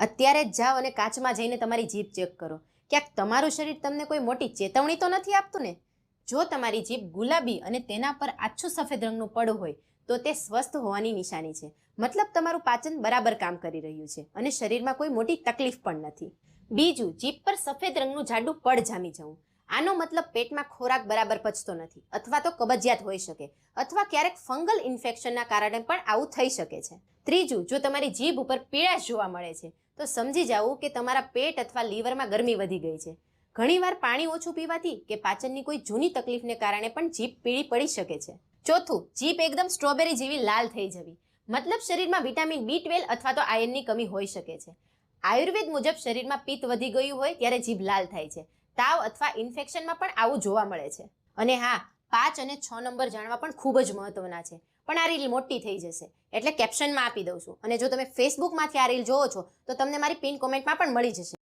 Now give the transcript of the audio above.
અત્યારે જ જાઓ અને કાચમાં જઈને તમારી જીભ ચેક કરો. ક્યાંક તમારું શરીર તમને કોઈ મોટી ચેતવણી તો નથી આપતું ને? જો તમારી જીભ ગુલાબી અને તેના પર આછું સફેદ રંગનું પડ હોય, તો તે સ્વસ્થ હોવાની નિશાની છે. મતલબ તમારું પાચન બરાબર કામ કરી રહ્યું છે અને શરીરમાં કોઈ મોટી તકલીફ પણ નથી. બીજું, જીભ પર સફેદ રંગનું જાડું પડ જામી જવું. આનો મતલબ પેટમાં ખોરાક બરાબર પચતો નથી અથવા તો કબજિયાત હોઈ શકે અથવા ક્યારેક ફંગલ ઇન્ફેક્શનના કારણે પણ આવું થઈ શકે છે. ત્રીજું, જો તમારી જીભ ઉપર પીળાશ જોવા મળે છે તો સમજી જાવું કે તમારા પેટ અથવા લીવરમાં ગરમી વધી ગઈ છે. ઘણીવાર પાણી ઓછું પીવાથી કે પાચનની કોઈ જૂની તકલીફને કારણે પણ જીભ પીળી પડી શકે છે. ચોથું, જીભ એકદમ સ્ટ્રોબેરી જેવી લાલ થઈ જવી. મતલબ શરીરમાં વિટામિન બી ટ્વેલ્વ અથવા તો આયર્નની કમી હોઈ શકે છે. આયુર્વેદ મુજબ શરીરમાં પિત્ત વધી ગયું હોય ત્યારે જીભ લાલ થાય છે. તાવ અથવા ઇન્ફેક્શનમાં પણ આવું જોવા મળે છે. અને હા પાંચ અને છ નંબર જાણવા પણ ખૂબ જ મહત્વના છે. પણ આ રીલ મોટી થઈ જશે, એટલે કેપ્શનમાં આપી દઉં છું. અને જો તમે ફેસબુકમાંથી આ રીલ જોવો છો, તો તમને મારી પિન કોમેન્ટમાં પણ મળી જશે.